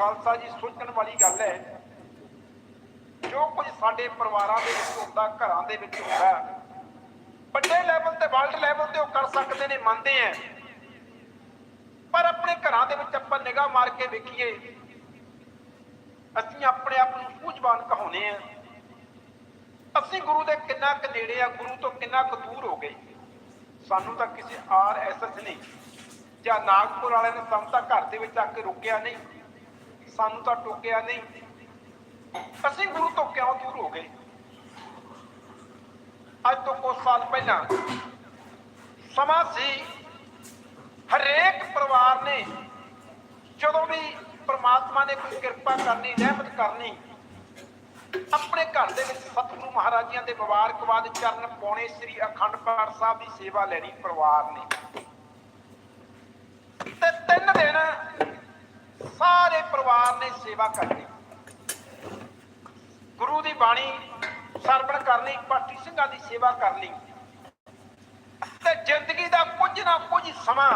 ਖਾਲਸਾ ਜੀ ਸੋਚਣ ਵਾਲੀ ਗੱਲ ਹੈ, ਜੋ ਕੁਝ ਸਾਡੇ ਪਰਿਵਾਰਾਂ ਦੇ ਵਿੱਚ ਹੁੰਦਾ, ਘਰਾਂ ਦੇ ਵਿੱਚ ਹੁੰਦਾ, ਵੱਡੇ ਲੈਵਲ ਤੇ ਵਰਲਡ ਲੈਵਲ ਤੇ ਉਹ ਕਰ ਸਕਦੇ ਨੇ, ਮੰਨਦੇ ਆ ਪਰ ਆਪਣੇ ਘਰਾਂ ਦੇ ਵਿੱਚ ਆਪਾਂ ਨਿਗਾਹ ਮਾਰ ਕੇ ਵੇਖੀਏ, ਅਸੀਂ ਆਪਣੇ ਆਪ ਨੂੰ ਸੂਝਵਾਨ ਕਹਾਉਨੇ ਆ। ਅਸੀਂ ਗੁਰੂ ਦੇ ਕਿੰਨਾ ਕੁ ਨੇੜੇ ਆ, ਗੁਰੂ ਤੋਂ ਕਿੰਨਾ ਕੁ ਦੂਰ ਹੋ ਗਏ। ਸਾਨੂੰ ਤਾਂ ਕਿਸੇ ਆਰ ਐਸ ਐਸ ਨੇ ਜਾਂ ਨਾਗਪੁਰ ਵਾਲਿਆਂ ਨੇ ਸਾਨੂੰ ਤਾਂ ਘਰ ਦੇ ਵਿੱਚ ਆ ਕੇ ਰੋਕਿਆ ਨਹੀਂ। ਸਾਨੂੰ ਤਾਂ ਟੋਕਿਆ ਨਹੀਂ। ਅਸੀਂ ਗੁਰੂ ਤੋਂ ਕਿਉਂ ਦੂਰ ਹੋ ਗਏ? ਅੱਜ ਤੋਂ ਕੁਝ ਸਾਲ ਪਹਿਲਾਂ ਸਮਾਂ ਸੀ, ਹਰੇਕ ਪਰਿਵਾਰ ਨੇ ਜਦੋਂ ਵੀ ਪ੍ਰਮਾਤਮਾ ਨੇ ਕੋਈ ਕਿਰਪਾ ਕਰਨੀ, ਰਹਿਮਤ ਕਰਨੀ, ਆਪਣੇ ਘਰ ਦੇ ਵਿੱਚ ਸਤਿਗੁਰੂ ਮਹਾਰਾਜਿਆਂ ਦੇ ਮੁਬਾਰਕਬਾਦ ਚਰਨ ਪਾਉਣੇ, ਸ੍ਰੀ ਅਖੰਡ ਪਾਠ ਸਾਹਿਬ ਦੀ ਸੇਵਾ ਲੈਣੀ ਪਰਿਵਾਰ ਨੇ ਤੇ ਤਿੰਨ ਦਿਨ ਸਾਰੇ ਨੇ ਸੇਵਾ ਕਰਨੀ। ਗੁਰੂ ਦੀ ਬਾਣੀ ਸਰਵਣ ਕਰਨੀ, ਪਾਠੀ ਸਿੰਘਾਂ ਦੀ ਸੇਵਾ ਕਰਨੀ। ਤੇ ਜ਼ਿੰਦਗੀ ਦਾ ਕੁਝ ਨਾ ਕੁਝ ਸਮਾਂ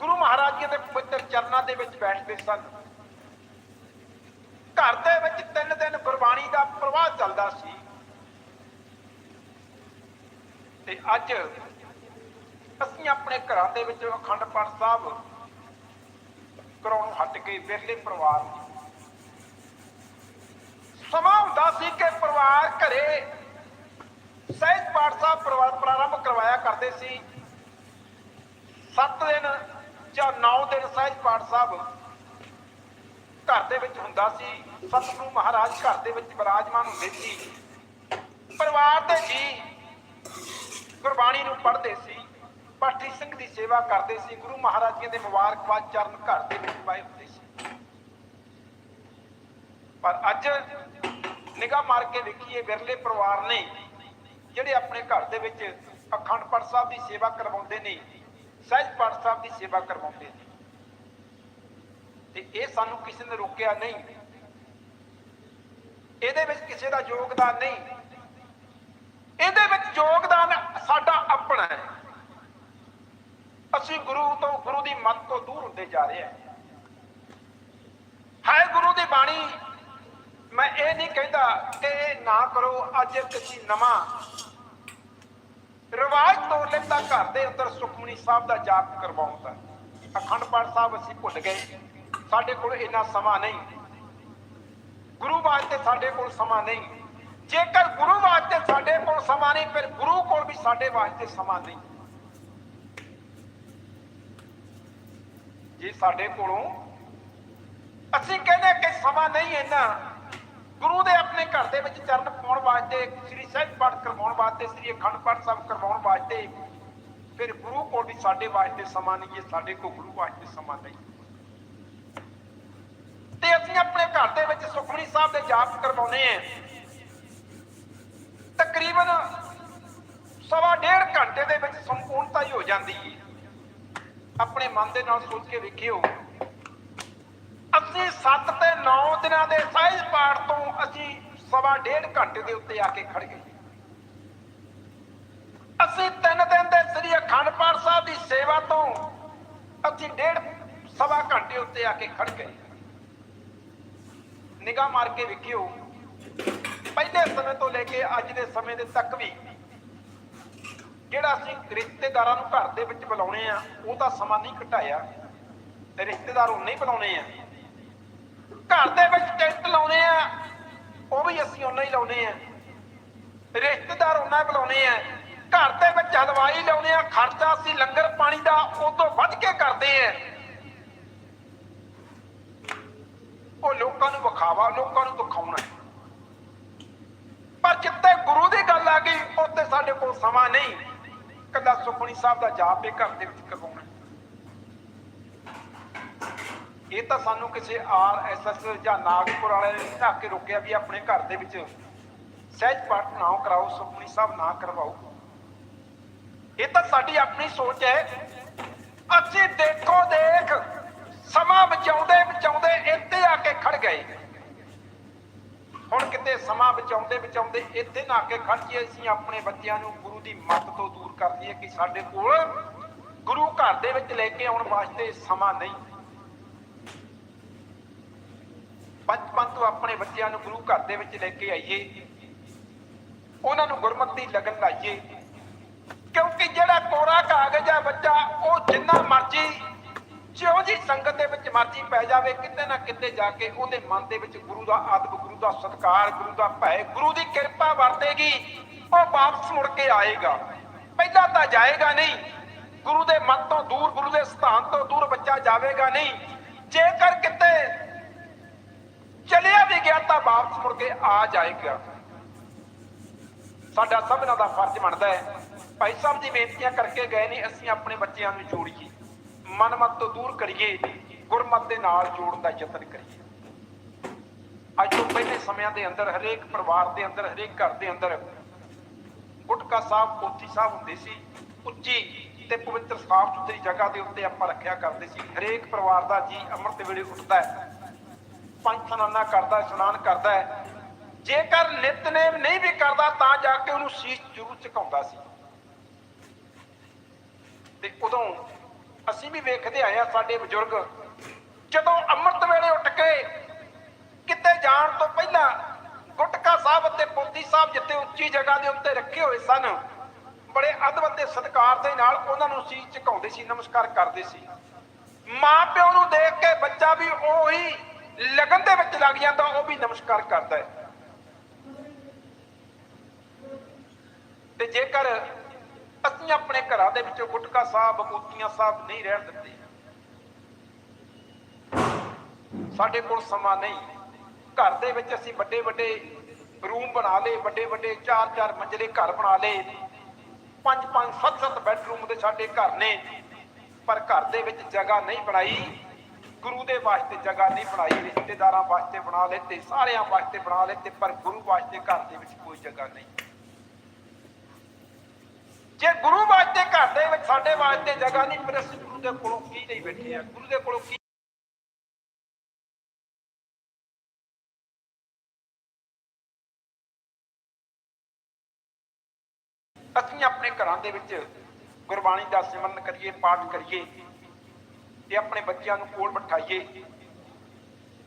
ਗੁਰੂ ਮਹਾਰਾਜ ਜੀ ਦੇ ਪਵਿੱਤਰ ਚਰਨਾਂ ਦੇ ਵਿੱਚ ਬੈਠਦੇ ਸਨ। ਘਰ ਦੇ ਵਿੱਚ ਤਿੰਨ ਦਿਨ ਗੁਰਬਾਣੀ ਦਾ ਪ੍ਰਵਾਹ ਚੱਲਦਾ ਸੀ। ਤੇ ਅੱਜ ਅਸੀਂ ਆਪਣੇ ਘਰਾਂ ਦੇ ਵਿੱਚ ਅਖੰਡ ਪਾਠ ਸਾਹਿਬ ਕਰਾਉਣੋਂ ਹਟ ਕੇ ਵਿਰਲੇ ਪਰਿਵਾਰ ਸਮਾਂ ਹੁੰਦਾ ਸੀ ਕਿ ਪਰਿਵਾਰ ਘਰੇ ਸਹਿਜ ਪਾਠ ਸਾਹਿਬ ਪਰਿਵਾਰ ਪ੍ਰਾਰੰਭ ਕਰਵਾਇਆ ਕਰਦੇ ਸੀ। 7 ਦਿਨ ਜਾਂ 9 ਦਿਨ ਸਹਿਜ ਪਾਠ ਸਾਹਿਬ ਘਰ ਦੇ ਵਿੱਚ ਹੁੰਦਾ ਸੀ। ਸਤਿਗੁਰੂ ਮਹਾਰਾਜ ਘਰ ਦੇ ਵਿੱਚ ਵਿਰਾਜਮਾਨ ਹੁੰਦੇ ਸੀ। ਪਰਿਵਾਰ ਦੇ ਜੀ ਗੁਰਬਾਣੀ ਨੂੰ ਪੜ੍ਹਦੇ ਸੀ। ਪਾਠੀ ਸਿੰਘ ਦੀ ਸੇਵਾ ਕਰਦੇ ਸੀ। ਗੁਰੂ ਮਹਾਰਾਜ ਜੀ ਦੇ ਮੁਬਾਰਕਬਾਦ ਚਰਨ ਘਰ ਦੇ ਵਿੱਚ ਪਾਏ ਹੁੰਦੇ ਸੀ। ਪਰ ਅੱਜ ਨਿਗਾਹ ਮਾਰ ਕੇ ਵੇਖੀਏ, ਵਿਰਲੇ ਪਰਿਵਾਰ ਨੇ ਜਿਹੜੇ ਆਪਣੇ ਘਰ ਦੇ ਵਿੱਚ ਅਖੰਡ ਪਾਠ ਸਾਹਿਬ ਦੀ ਸੇਵਾ ਕਰਵਾਉਂਦੇ ਨੇ, ਸਹਿਜ ਪਾਠ ਸਾਹਿਬ ਦੀ ਸੇਵਾ ਕਰਵਾਉਂਦੇ ਨੇ। ਤੇ ਇਹ ਸਾਨੂੰ ਕਿਸੇ ਨੇ ਰੋਕਿਆ ਨਹੀਂ। ਇਹਦੇ ਵਿੱਚ ਕਿਸੇ ਦਾ ਯੋਗਦਾਨ ਨਹੀਂ। ਇਹਦੇ ਵਿੱਚ ਯੋਗਦਾਨ ਸਾਡਾ ਆਪਣਾ ਹੈ। ਅਸੀਂ ਗੁਰੂ ਤੋਂ ਗੁਰੂ ਦੀ ਮਨ ਤੋਂ ਦੂਰ ਹੁੰਦੇ ਜਾ ਰਹੇ ਹਾਂ। ਹੈ ਗੁਰੂ ਦੀ ਬਾਣੀ। ਮੈਂ ਇਹ ਨਹੀਂ ਕਹਿੰਦਾ ਕਿ ਇਹ ਨਾ ਕਰੋ, ਅੱਜ ਇੱਕ ਨਵਾਂ ਰਿਵਾਜ ਤੋੜ ਲੈਂਦਾ, ਘਰ ਦੇ ਅੰਦਰ ਸੁਖਮਨੀ ਸਾਹਿਬ ਦਾ ਜਾਪ ਕਰਵਾਉਂਦਾ ਅਖੰਡ ਪਾਠ ਸਾਹਿਬ ਅਸੀਂ ਭੁੱਲ ਗਏ। ਸਾਡੇ ਕੋਲ ਇੰਨਾ ਸਮਾਂ ਨਹੀਂ। ਗੁਰੂ ਵਾਸਤੇ ਸਾਡੇ ਕੋਲ ਸਮਾਂ ਨਹੀਂ। ਜੇਕਰ ਗੁਰੂ ਵਾਸਤੇ ਸਾਡੇ ਕੋਲ ਸਮਾਂ ਨਹੀਂ, ਫਿਰ ਗੁਰੂ ਕੋਲ ਵੀ ਸਾਡੇ ਵਾਸਤੇ ਸਮਾਂ ਨਹੀਂ। ਜੇ, ਸਾਡੇ ਕੋਲੋਂ। ਅਸੀਂ ਕਹਿੰਦੇ ਕਿ ਸਮਾਂ ਨਹੀਂ ਇੰਨਾ। ਗੁਰੂ ਦੇ ਆਪਣੇ ਘਰ ਦੇ ਵਿੱਚ ਚਰਨ ਪਾਉਣ ਵਾਸਤੇ, ਸ੍ਰੀ ਸਹਿਜ ਪਾਠ ਕਰਵਾਉਣ ਵਾਸਤੇ, ਸ੍ਰੀ ਅਖੰਡ ਪਾਠ ਸਾਹਿਬ ਕਰਵਾਉਣ ਵਾਸਤੇ, ਫਿਰ ਗੁਰੂ ਕੋਲ ਵੀ ਸਾਡੇ ਵਾਸਤੇ ਸਮਾਂ ਨਹੀਂ ਜੇ ਸਾਡੇ ਕੋਲ ਗੁਰੂ ਵਾਸਤੇ ਸਮਾਂ ਨਹੀਂ। ਤੇ ਅਸੀਂ ਆਪਣੇ ਘਰ ਦੇ ਵਿੱਚ ਸੁਖਮਨੀ ਸਾਹਿਬ ਦੇ ਜਾਪ ਕਰਵਾਉਨੇ ਆ ਤਕਰੀਬਨ ਸਵਾ ਡੇਢ ਘੰਟੇ ਦੇ ਵਿੱਚ ਸੰਪੂਰਨਤਾ ਹੀ ਹੋ ਜਾਂਦੀ ਹੈ। ਆਪਣੇ ਮਨ ਦੇ ਨਾਲ ਸੋਚ ਕੇ ਵੇਖਿਓ। ਅਸੀਂ 7 ਤੇ 9 ਦਿਨਾਂ ਦੇ ਸਹਿਜ ਪਾਠ ਤੋਂ ਅਸੀਂ ਸਵਾ ਡੇਢ ਘੰਟੇ ਦੇ ਉੱਤੇ ਆ ਕੇ ਖੜ ਗਏ। ਅਸੀਂ ਤਿੰਨ ਦਿਨ ਦੇ ਸ੍ਰੀ ਅਖੰਡ ਪਾਠ ਸਾਹਿਬ ਦੀ ਸੇਵਾ ਤੋਂ ਅਸੀਂ ਡੇਢ ਸਵਾ ਘੰਟੇ ਉੱਤੇ ਆ ਕੇ ਖੜ ਗਏ। ਨਿਗਾਹ ਮਾਰ ਕੇ ਵੇਖਿਓ, ਪਹਿਲੇ ਸਮੇਂ ਤੋਂ ਲੈ ਕੇ ਅੱਜ ਦੇ ਸਮੇਂ ਦੇ ਤੱਕ ਵੀ ਜਿਹੜਾ ਅਸੀਂ ਰਿਸ਼ਤੇਦਾਰਾਂ ਨੂੰ ਘਰ ਦੇ ਵਿੱਚ ਬੁਲਾਉਣੇ ਆ, ਉਹ ਤਾਂ ਸਮਾਂ ਨਹੀਂ ਘਟਾਇਆ। ਤੇ ਰਿਸ਼ਤੇਦਾਰ ਉਹ ਨਹੀਂ ਬੁਲਾਉਣੇ ਆ। ਘਰ ਦੇ ਵਿੱਚ ਟੈਂਟ ਲਾਉਣੇ ਆ, ਉਹ ਵੀ ਅਸੀਂ ਉਹਨਾਂ ਹੀ ਲਾਉਣੇ ਆ। ਰਿਸ਼ਤੇਦਾਰ ਉਹਨਾਂ ਬੁਲਾਉਣੇ ਆ। ਘਰ ਦੇ ਵਿੱਚ ਹਲਵਾਈ ਲਾਉਣੇ ਆ, ਖਰਚਾ ਅਸੀਂ ਲੰਗਰ ਪਾਣੀ ਦਾ ਉਹ ਤੋਂ ਵੱਧ ਕੇ ਕਰਦੇ ਆ। ਉਹ ਲੋਕਾਂ ਨੂੰ ਵਿਖਾਵਾ, ਲੋਕਾਂ ਨੂੰ ਦਿਖਾਉਣਾ। ਪਰ ਜਿੱਤੇ ਗੁਰੂ ਦੀ ਗੱਲ ਆ ਗਈ ਉੱਤੇ ਸਾਡੇ ਕੋਲ ਸਮਾਂ ਨਹੀਂ। ਕੱਲਾ ਸੁਖਮਨੀ ਸਾਹਿਬ ਦਾ ਜਾਪ ਇਹ ਘਰ ਦੇ ਵਿੱਚ ਕਰਵਾਉਣਾ ਇਹ ਤਾਂ ਸਾਨੂੰ ਕਿਸੇ ਆਰ ਐਸ ਐਸ ਜਾਂ ਨਾਗਪੁਰ ਵਾਲੇ ਨੇ ਢਾ ਕੇ ਰੋਕਿਆ ਵੀ ਆਪਣੇ ਘਰ ਦੇ ਵਿੱਚ ਸਹਿਜ ਪਾਠ ਨਾ ਕਰਾਓ, ਸੁਖਮਨੀ ਸਾਹਿਬ ਨਾ ਕਰਵਾਓ। ਇਹ ਤਾਂ ਸਾਡੀ ਆਪਣੀ ਸੋਚ ਹੈ। ਅਸੀਂ ਦੇਖੋ ਦੇਖ ਸਮਾਂ ਬਚਾਉਂਦੇ ਬਚਾਉਂਦੇ ਇੱਥੇ ਆ ਕੇ ਖੜ ਗਏ। ਹੁਣ ਕਿਤੇ ਸਮਾਂ ਬਚਾਉਂਦੇ ਬਚਾਉਂਦੇ ਇੱਥੇ ਨਾ ਕੇ ਖੜ ਜੀ ਅਸੀਂ ਆਪਣੇ ਬੱਚਿਆਂ ਨੂੰ ਗੁਰੂ ਦੀ ਮੱਤ ਤੋਂ ਦੂਰ ਕਰ ਲਈਏ ਕਿ ਸਾਡੇ ਕੋਲ ਗੁਰੂ ਘਰ ਦੇ ਵਿੱਚ ਲੈ ਕੇ ਆਉਣ ਵਾਸਤੇ ਸਮਾਂ ਨਹੀਂ। ਬਚਪਨ ਤੋਂ ਆਪਣੇ ਬੱਚਿਆਂ ਨੂੰ ਗੁਰੂ ਘਰ ਦੇ ਵਿੱਚ ਲੈ ਕੇ ਆਈਏ। ਉਹਨਾਂ ਨੂੰ ਗੁਰਮਤਿ ਲਗਨ ਲਾਈਏ। ਕਿਉਂਕਿ ਜਿਹੜਾ ਕੋਰਾ ਕਾਗਜ਼ ਹੈ ਬੱਚਾ, ਉਹ ਜਿੰਨਾ ਮਰਜ਼ੀ ਸੰਗਤ ਦੇ ਵਿੱਚ ਮਰਜ਼ੀ ਪੈ ਜਾਵੇ, ਕਿਤੇ ਨਾ ਕਿਤੇ ਜਾ ਕੇ ਉਹਦੇ ਮਨ ਦੇ ਵਿੱਚ ਗੁਰੂ ਦਾ ਆਦਬ ਗੁਰੂ ਦਾ ਸਤਕਾਰ, ਗੁਰੂ ਦਾ ਭੈ, ਗੁਰੂ ਦੀ ਕਿਰਪਾ ਵਰਤੇਗੀ, ਉਹ ਵਾਪਸ ਮੁੜ ਕੇ ਆਏਗਾ। ਪਹਿਲਾਂ ਤਾਂ ਜਾਏਗਾ ਨਹੀਂ। ਗੁਰੂ ਦੇ ਮਨ ਤੋਂ ਦੂਰ, ਗੁਰੂ ਦੇ ਸਥਾਨ ਤੋਂ ਦੂਰ ਬੱਚਾ ਜਾਵੇਗਾ ਨਹੀਂ। ਜੇਕਰ ਕਿਤੇ ਚਲਿਆ ਵੀ ਗਿਆ ਤਾਂ ਵਾਪਸ ਮੁੜ ਕੇ ਆ ਜਾਏਗਾ। ਸਾਡਾ ਸਭਨਾਂ ਦਾ ਫਰਜ਼ ਬਣਦਾ ਹੈ। ਭਾਈ ਸਾਹਿਬ ਦੀ ਬੇਨਤੀਆਂ ਕਰਕੇ ਗਏ ਨੇ, ਅਸੀਂ ਆਪਣੇ ਬੱਚਿਆਂ ਨੂੰ ਜੋੜੀਏ। ਮਨਮਤ ਤੋਂ ਦੂਰ ਕਰੀਏ, ਗੁਰਮਤ ਦੇ ਨਾਲ ਜੋੜਨ ਦਾ ਯਤਨ ਕਰੀਏ। ਅੱਜ ਤੋਂ ਪਹਿਲੇ ਸਮਿਆਂ ਦੇ ਅੰਦਰ, ਹਰੇਕ ਪਰਿਵਾਰ ਦੇ ਅੰਦਰ, ਹਰੇਕ ਘਰ ਦੇ ਅੰਦਰ ਗੁਟਕਾ ਸਾਹਿਬ, ਪੋਥੀ ਸਾਹਿਬ ਹੁੰਦੇ ਸੀ, ਉੱਚੀ ਤੇ ਪਵਿੱਤਰ ਸਾਫ਼ ਸੁਥਰੀ ਜਗ੍ਹਾ ਦੇ ਉੱਤੇ ਆਪਾਂ ਰੱਖਿਆ ਕਰਦੇ ਸੀ। ਹਰੇਕ ਪਰਿਵਾਰ ਦਾ ਜੀ ਅੰਮ੍ਰਿਤ ਵੇਲੇ ਉੱਠਦਾ ਹੈ, ਪੰਜ ਸਨਾਨਾ ਕਰਦਾ ਇਸ਼ਨਾਨ ਕਰਦਾ ਹੈ। ਜੇਕਰ ਨਿਤਨੇਮ ਨਹੀਂ ਵੀ ਕਰਦਾ, ਤਾਂ ਜਾ ਕੇ ਉਹਨੂੰ ਸੀਸ ਜ਼ਰੂਰ ਝੁਕਾਉਂਦਾ ਸੀ। ਤੇ ਉਦੋਂ ਅਸੀਂ ਵੀ ਵੇਖਦੇ ਆਏ ਆ ਸਾਡੇ ਬਜ਼ੁਰਗ। ਜਦੋਂ ਅੰਮ੍ਰਿਤ ਵੇਲੇ ਉੱਠ ਕੇ ਕਿਤੇ ਜਾਣ ਤੋਂ ਪਹਿਲਾਂ ਗੁਟਕਾ ਸਾਹਿਬ ਅਤੇ ਪੋਤੀ ਸਾਹਿਬ ਜਿੱਥੇ ਉੱਚੀ ਜਗ੍ਹਾ ਦੇ ਉੱਤੇ ਰੱਖੇ ਹੋਏ ਸਨ, ਬੜੇ ਅਦਬ ਤੇ ਸਤਿਕਾਰ ਦੇ ਨਾਲ ਉਹਨਾਂ ਨੂੰ ਸੀਸ ਝੁਕਾਉਂਦੇ ਸੀ, ਨਮਸਕਾਰ ਕਰਦੇ ਸੀ। ਮਾਂ ਪਿਓ ਨੂੰ ਦੇਖ ਕੇ ਬੱਚਾ ਵੀ ਉਹੀ ਲਗਨ ਦੇ ਵਿੱਚ ਲੱਗ ਜਾਂਦਾ, ਉਹ ਵੀ ਨਮਸਕਾਰ ਕਰਦਾ ਹੈ। ਤੇ ਜੇਕਰ ਅਸੀਂ ਆਪਣੇ ਘਰਾਂ ਦੇ ਵਿੱਚ ਗੁਟਕਾ ਸਾਹਿਬ, ਮੋਤੀਆਂ ਸਾਹਿਬ ਨਹੀਂ ਰਹਿਣ ਦਿੰਦੇ। ਸਾਡੇ ਕੋਲ ਸਮਾਂ ਨਹੀਂ। ਘਰ ਦੇ ਵਿੱਚ ਅਸੀਂ ਵੱਡੇ ਵੱਡੇ ਰੂਮ ਬਣਾ ਲਏ, ਵੱਡੇ ਵੱਡੇ ਚਾਰ ਚਾਰ ਮੰਜ਼ਲੇ ਘਰ ਬਣਾ ਲਏ। ਪੰਜ ਪੰਜ, ਸੱਤ ਸੱਤ ਬੈਡਰੂਮ ਦੇ ਸਾਡੇ ਘਰ ਨੇ। ਪਰ ਘਰ ਦੇ ਵਿੱਚ ਜਗ੍ਹਾ ਨਹੀਂ ਬਣਾਈ। ਗੁਰੂ ਦੇ ਵਾਸਤੇ ਜਗ੍ਹਾ ਨਹੀਂ ਬਣਾਈ, ਰਿਸ਼ਤੇਦਾਰਾਂ ਵਾਸਤੇ ਬਣਾ ਲਏ ਤੇ ਸਾਰਿਆਂ ਵਾਸਤੇ ਬਣਾ ਲਏ ਤੇ ਪਰ ਗੁਰੂ ਵਾਸਤੇ ਘਰ ਦੇ ਵਿੱਚ ਕੋਈ ਜਗ੍ਹਾ ਨਹੀਂ। ਜੇ ਗੁਰੂ ਵਾਸਤੇ ਘਰ ਦੇ ਵਿੱਚ ਸਾਡੇ ਵਾਸਤੇ ਜਗ੍ਹਾ ਨਹੀਂ, ਫਿਰ ਅਸੀਂ ਗੁਰੂ ਦੇ ਕੋਲੋਂ ਕੀ ਨਹੀਂ ਬੈਠੇ ਆ? ਗੁਰੂ ਦੇ ਕੋਲੋਂ ਕੀ ਅਸੀਂ ਆਪਣੇ ਘਰਾਂ ਦੇ ਵਿੱਚ ਗੁਰਬਾਣੀ ਦਾ ਸਿਮਰਨ ਕਰੀਏ, ਪਾਠ ਕਰੀਏ ਤੇ ਆਪਣੇ ਬੱਚਿਆਂ ਨੂੰ ਕੋਲ ਬਿਠਾਈਏ।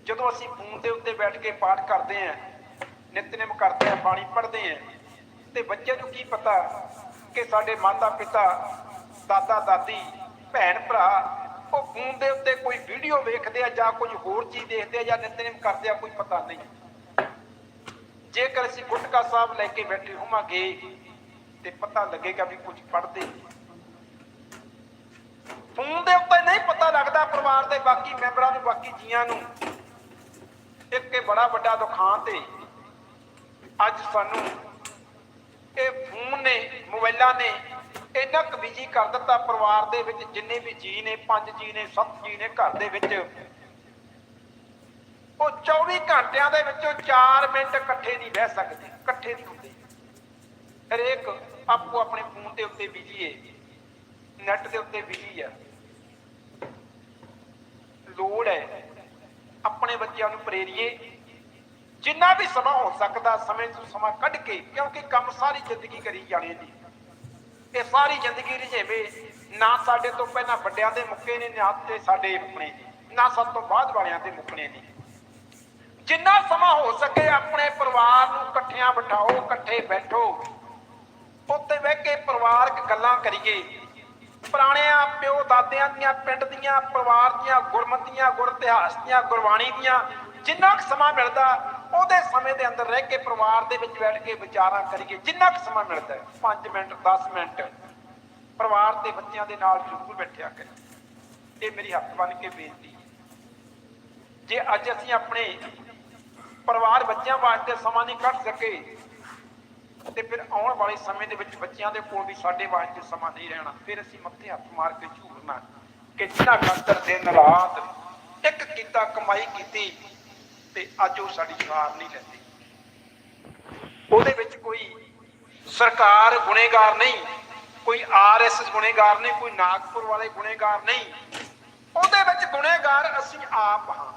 ਜਦੋਂ ਅਸੀਂ ਫੋਨ ਦੇ ਉੱਤੇ ਬੈਠ ਕੇ ਪਾਠ ਕਰਦੇ ਆਂ ਨਿਤਨੇਮ ਕਰਦੇ ਆਂ ਬਾਣੀ ਪੜ੍ਹਦੇ ਆਂ ਤੇ ਬੱਚੇ ਨੂੰ ਕੀ ਪਤਾ ਕਿ ਸਾਡੇ ਮਾਤਾ ਪਿਤਾ, ਦਾਦਾ, ਦਾਦੀ, ਭੈਣ, ਭਰਾ, ਉਹ ਫੋਨ ਦੇ ਉੱਤੇ ਕੋਈ ਵੀਡੀਓ ਵੇਖਦੇ ਆ ਜਾਂ ਕੁਝ ਹੋਰ ਚੀਜ਼ ਦੇਖਦੇ ਆ ਜਾਂ ਨਿਤਨੇਮ ਕਰਦੇ ਆ, ਕੋਈ ਪਤਾ ਨਹੀਂ। ਜੇਕਰ ਅਸੀਂ ਗੁਟਕਾ ਸਾਹਿਬ ਲੈ ਕੇ ਬੈਠੇ ਹੋਵਾਂਗੇ ਤੇ ਪਤਾ ਲੱਗੇਗਾ ਵੀ ਕੁਝ ਪੜ੍ਹਦੇ ਫੋਨ ਦੇ ਉੱਤੇ ਨਹੀਂ ਪਤਾ ਲੱਗਦਾ ਪਰਿਵਾਰ ਦੇ ਬਾਕੀ ਮੈਂਬਰਾਂ ਨੂੰ, ਬਾਕੀ ਜੀਆਂ ਨੂੰ। ਇੱਕ ਇਹ ਬੜਾ ਵੱਡਾ ਦੁਖਾਂਤ ਹੈ ਅੱਜ ਸਾਨੂੰ ਇਹ ਫੋਨ ਨੇ, ਮੋਬਾਈਲਾਂ ਨੇ ਇੰਨਾ ਕੁ ਬਿਜ਼ੀ ਕਰ ਦਿੱਤਾ ਪਰਿਵਾਰ ਦੇ ਵਿੱਚ, ਜਿੰਨੇ ਵੀ ਜੀ ਨੇ, ਪੰਜ ਜੀ ਨੇ, ਸੱਤ ਜੀ ਨੇ ਘਰ ਦੇ ਵਿੱਚ। ਉਹ 24 ਘੰਟਿਆਂ ਦੇ ਵਿੱਚੋਂ 4 ਮਿੰਟ ਇਕੱਠੇ ਨਹੀਂ ਬਹਿ ਸਕਦੇ, ਇਕੱਠੇ ਨਹੀਂ ਹੁੰਦੇ। ਹਰੇਕ ਆਪੋ ਆਪਣੇ ਫੋਨ ਦੇ ਉੱਤੇ ਬਿਜ਼ੀ ਹੈ ਨੈਟ ਦੇ ਉੱਤੇ ਬਿਜ਼ੀ ਆ। ਲੋੜ ਹੈ, ਆਪਣੇ ਬੱਚਿਆਂ ਨੂੰ ਪ੍ਰੇਰੀਏ ਜਿੰਨਾ ਵੀ ਸਮਾਂ ਹੋ ਸਕਦਾ ਸਮੇਂ ਤੋਂ ਸਮਾਂ ਕੱਢ ਕੇ, ਕਿਉਂਕਿ ਕੰਮ ਸਾਰੀ ਜ਼ਿੰਦਗੀ ਕਰੀ ਜਾਣੇ ਜੀ ਇਹ ਸਾਰੀ ਜ਼ਿੰਦਗੀ ਰਜੇਵੇ ਨਾ ਸਾਡੇ ਤੋਂ ਪਹਿਲਾਂ ਵੱਡਿਆਂ ਦੇ ਮੁੱਕੇ ਨੇ, ਨਾ ਤੇ ਸਾਡੇ ਮੁੱਕਣੇ ਨਾ ਸਭ ਤੋਂ ਬਾਅਦ ਵਾਲਿਆਂ ਦੇ ਮੁੱਕਣੇ ਨੇ। ਜਿੰਨਾ ਸਮਾਂ ਹੋ ਸਕੇ ਆਪਣੇ ਪਰਿਵਾਰ ਨੂੰ ਇਕੱਠਿਆਂ ਬਿਠਾਓ, ਇਕੱਠੇ ਬੈਠੋ। ਉੱਤੇ ਬਹਿ ਕੇ ਪਰਿਵਾਰਕ ਗੱਲਾਂ ਕਰੀਏ। ਪੁਰਾਣਿਆਂ, ਪਿਓ ਦਾਦਿਆਂ ਦੀਆਂ, ਪਿੰਡ ਦੀਆਂ, ਪਰਿਵਾਰ ਦੀਆਂ, ਗੁਰਮਤੀਆਂ, ਗੁਰ ਇਤਿਹਾਸ ਦੀਆਂ, ਗੁਰਬਾਣੀ ਦੀਆਂ, ਜਿੰਨਾ ਕੁ ਸਮਾਂ ਮਿਲਦਾ ਉਹਦੇ ਸਮੇਂ ਦੇ ਅੰਦਰ ਰਹਿ ਕੇ ਪਰਿਵਾਰ ਦੇ ਵਿੱਚ ਬੈਠ ਕੇ ਵਿਚਾਰਾਂ ਕਰੀਏ, ਜਿੰਨਾ ਕੁ ਸਮਾਂ ਮਿਲਦਾ 5 ਮਿੰਟ 10 ਮਿੰਟ, ਪਰਿਵਾਰ ਦੇ ਬੱਚਿਆਂ ਦੇ ਨਾਲ ਜ਼ਰੂਰ ਬੈਠਿਆ ਕਰੀਏ। ਇਹ ਮੇਰੀ ਹੱਥ ਬੰਨ ਕੇ ਬੇਨਤੀ ਜੇ ਅੱਜ ਅਸੀਂ ਆਪਣੇ ਪਰਿਵਾਰ ਬੱਚਿਆਂ ਵਾਸਤੇ ਸਮਾਂ ਨਹੀਂ ਕੱਢ ਸਕੇ, ਤੇ ਫਿਰ ਆਉਣ ਵਾਲੇ ਸਮੇਂ ਦੇ ਵਿੱਚ ਬੱਚਿਆਂ ਦੇ ਕੋਲ ਵੀ ਸਾਡੇ ਵਾਸਤੇ ਸਮਾਂ ਨਹੀਂ ਰਹਿਣਾ, ਫਿਰ ਅਸੀਂ ਮੱਥੇ ਹੱਥ ਮਾਰ ਕੇ ਝੂਰਨਾ ਕਿ ਜਿੰਨਾ ਖਾਤਰ ਦਿਨ ਰਾਤ ਇੱਕ ਕੀਤਾ, ਕਮਾਈ ਕੀਤੀ ਤੇ ਅੱਜ ਉਹ ਸਾਡੀ ਸਾਰ ਨਹੀਂ ਲੈਂਦੇ। ਉਹਦੇ ਵਿੱਚ ਕੋਈ ਸਰਕਾਰ ਗੁਨੇਗਾਰ ਨਹੀਂ, ਕੋਈ ਆਰਐਸ ਗੁਨੇਗਾਰ ਨਹੀਂ, ਕੋਈ ਨਾਗਪੁਰ ਵਾਲੇ ਗੁਨੇਗਾਰ ਨਹੀਂ। ਉਹਦੇ ਵਿੱਚ ਗੁਨੇਗਾਰ ਅਸੀਂ ਆਪ ਹਾਂ।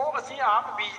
ਉਹ ਅਸੀਂ ਆਪ ਬੀਜਦੇ